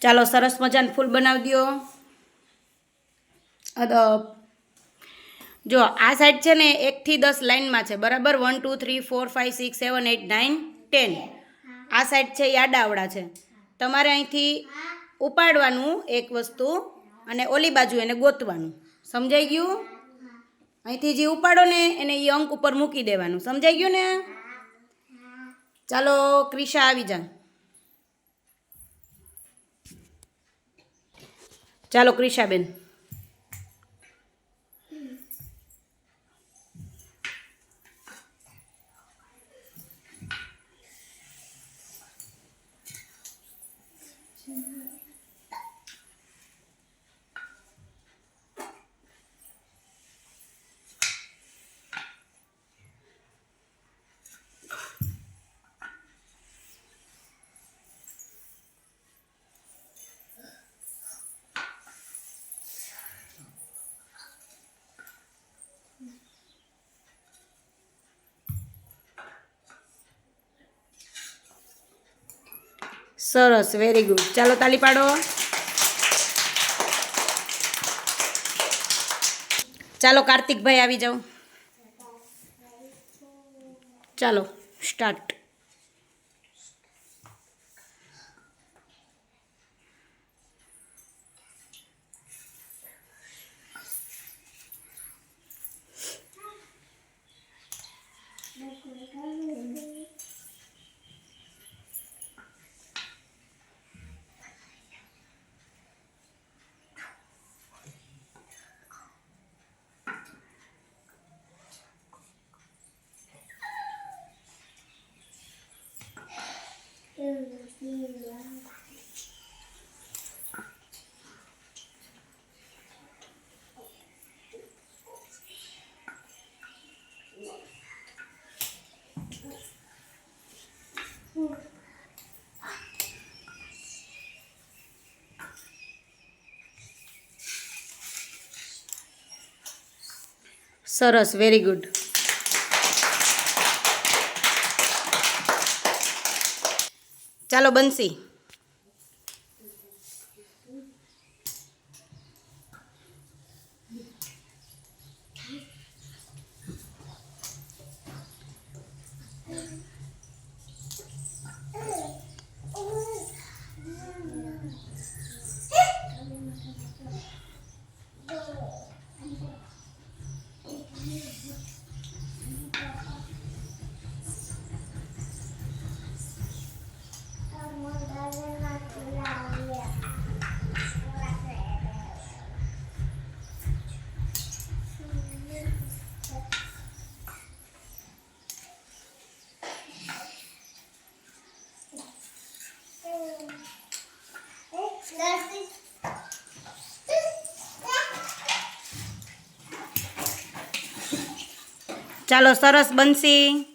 ચાલો સરસ મજાનું ફૂલ બનાવી દો. અદબ. જો આ સાઈડ છે ને એકથી દસ લાઇનમાં છે, બરાબર? One two three four five six seven eight nine ten આ સાઈડ છે યાડાવડા છે. તમારે અહીંથી ઉપાડવાનું એક વસ્તુ અને ઓલી બાજુ એને ગોતવાનું. સમજાઈ ગયું? અહીંથી જે ઉપાડો ને, એને એ અંક ઉપર મૂકી દેવાનું. સમજાઈ ગયું ને? ચાલો, ક્રિશા આવી જા. ચાલો ક્રિશાબેન. સરસ વેરી ગુડ ચાલો તાલી પાડો. ચાલો કાર્તિકભાઈ આવી જાઓ. ચાલો સ્ટાર્ટ સરસ વેરી ગુડ ચાલો બંસી ચાલો સરસ બંસી